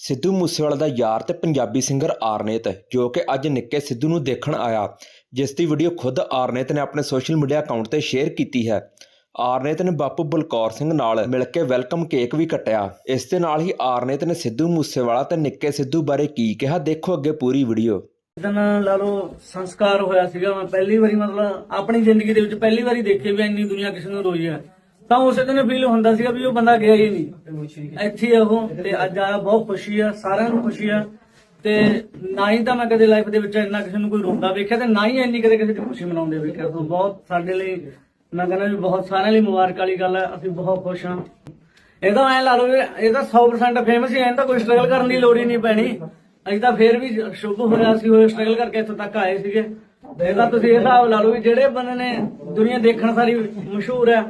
ਸਿੱਧੂ ਮੂਸੇਵਾਲਾ ਦਾ ਯਾਰ ਤੇ ਪੰਜਾਬੀ ਸਿੰਗਰ ਆਰਨੇਤ, ਜੋ ਕਿ ਅੱਜ ਨਿੱਕੇ ਸਿੱਧੂ ਨੂੰ ਦੇਖਣ ਆਇਆ। ਜਿਸ ਦੀ ਵੀਡੀਓ ਖੁਦ ਆਰਨੇਤ ਨੇ ਆਪਣੇ ਸੋਸ਼ਲ ਮੀਡੀਆ ਅਕਾਊਂਟ ਤੇ ਸ਼ੇਅਰ ਕੀਤੀ ਹੈ। ਆਰਨੇਤ ਨੇ ਬਾਪੂ ਬਲਕੌਰ ਸਿੰਘ ਨਾਲ ਮਿਲ ਕੇ ਵੈਲਕਮ ਕੇਕ ਵੀ ਕੱਟਿਆ। ਇਸ ਦੇ ਨਾਲ ਹੀ ਆਰਨੇਤ ਨੇ ਸਿੱਧੂ ਮੂਸੇਵਾਲਾ ਤੇ ਨਿੱਕੇ ਸਿੱਧੂ ਬਾਰੇ ਕੀ ਕਿਹਾ, ਦੇਖੋ ਅੱਗੇ ਪੂਰੀ ਵੀਡੀਓ ਦਿਨ ਲਾ ਲਓ, ਸੰਸਕਾਰ ਹੋਇਆ ਸੀਗਾ। ਮੈਂ ਪਹਿਲੀ ਵਾਰੀ ਮਤਲਬ ਆਪਣੀ ਜ਼ਿੰਦਗੀ ਦੇ ਵਿੱਚ ਪਹਿਲੀ ਵਾਰੀ ਦੇਖੇ ਵੀ ਇੰਨੀ ਦੁਨੀਆ ਕਿਸੇ ਨੂੰ ਰੋਈ ਹੈ। ਤਾਂ ਉਸੇ ਦਿਨ ਫੀਲ ਹੁੰਦਾ ਸੀਗਾ ਵੀ ਉਹ ਬੰਦਾ ਗਿਆ ਹੀ ਨਹੀਂ। ਇੱਥੇ ਆ ਉਹ ਤੇ ਅੱਜ ਆਇਆ, ਬਹੁਤ ਖੁਸ਼ੀ ਆ, ਸਾਰਿਆਂ ਨੂੰ ਖੁਸ਼ੀ ਆ। ਤੇ ਨਾ ਹੀ ਤਾਂ ਮੈਂ ਕਦੇ ਲਾਈਫ ਦੇ ਵਿੱਚ ਇੰਨਾ ਕਿਸੇ ਨੂੰ ਕੋਈ ਰੋਂਦਾ ਵੇਖਿਆ ਤੇ ਨਾ ਹੀ ਇੰਨੀ ਕਦੇ ਕਿਸੇ ਦੀ ਖੁਸ਼ੀ ਮਨਾਉਂਦੇ ਵੇਖਿਆ। ਤੋਂ ਬਹੁਤ ਸਾਡੇ ਲਈ, ਮੈਂ ਕਹਿੰਦਾ ਵੀ ਬਹੁਤ ਸਾਰਿਆਂ ਲਈ ਮੁਬਾਰਕ ਵਾਲੀ ਗੱਲ ਹੈ ਅਸੀਂ ਬਹੁਤ ਖੁਸ਼ ਹਾਂ ਇਹ ਤਾਂ ਐ ਲਾ ਲਓ ਵੀ ਇਹ ਤਾਂ 100% ਫੇਮਸ ਹੀ ਐ ਤਾਂ ਕੋਈ ਸਟਰਗਲ ਕਰਨ ਦੀ ਲੋੜ ਹੀ ਨਹੀਂ ਪੈਣੀ। ਅਸੀਂ ਤਾਂ ਫੇਰ ਵੀ ਸ਼ੁਭ ਹੋਇਆ ਸੀ ਉਹ ਸਟਰਗਲ ਕਰਕੇ ਇੱਥੋਂ ਤੱਕ ਆਏ ਸੀਗੇ। ਇਹ ਤਾਂ ਤੁਸੀਂ ਇਹ ਹਿਸਾਬ ਲਾ ਲਓ ਵੀ ਜਿਹੜੇ ਬੰਦੇ ਨੇ ਦੁਨੀਆ ਦੇਖਣ ਸਾਰੀ ਮਸ਼ਹੂਰ ਹੈ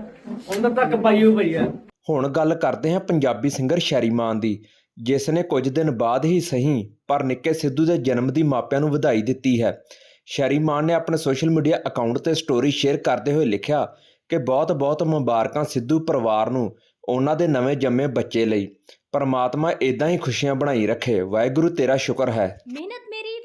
ਉਹਨਾਂ ਤੱਕ ਪਾਈ ਹੋਈ ਪਈ ਹੈ ਹੁਣ ਗੱਲ ਕਰਦੇ ਹਾਂ ਪੰਜਾਬੀ ਸਿੰਗਰ ਸ਼ੈਰੀਮਾਨ ਦੀ ਜਿਸ ਨੇ ਕੁਝ ਦਿਨ ਬਾਅਦ ਹੀ ਸਹੀ ਪਰ ਨਿੱਕੇ ਸਿੱਧੂ ਦੇ ਜਨਮ ਦੀ ਮਾਪਿਆਂ ਨੂੰ ਵਧਾਈ ਦਿੱਤੀ ਹੈ। ਸ਼ੈਰੀਮਾਨ ਨੇ ਆਪਣੇ ਸੋਸ਼ਲ ਮੀਡੀਆ ਅਕਾਊਂਟ ਤੇ ਸਟੋਰੀ ਸ਼ੇਅਰ ਕਰਦੇ ਹੋਏ ਲਿਖਿਆ ਕਿ ਬਹੁਤ-ਬਹੁਤ ਮੁਬਾਰਕਾਂ ਸਿੱਧੂ ਪਰਿਵਾਰ ਨੂੰ ਉਹਨਾਂ ਦੇ ਨਵੇਂ ਜੰਮੇ ਬੱਚੇ ਲਈ। ਪਰਮਾਤਮਾ ਇਦਾਂ ਹੀ ਖੁਸ਼ੀਆਂ ਬਣਾਈ ਰੱਖੇ। ਵਾਹਿਗੁਰੂ ਤੇਰਾ ਸ਼ੁਕਰ ਹੈ। ਮਿਹਨਤ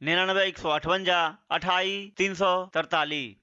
99 158 28 343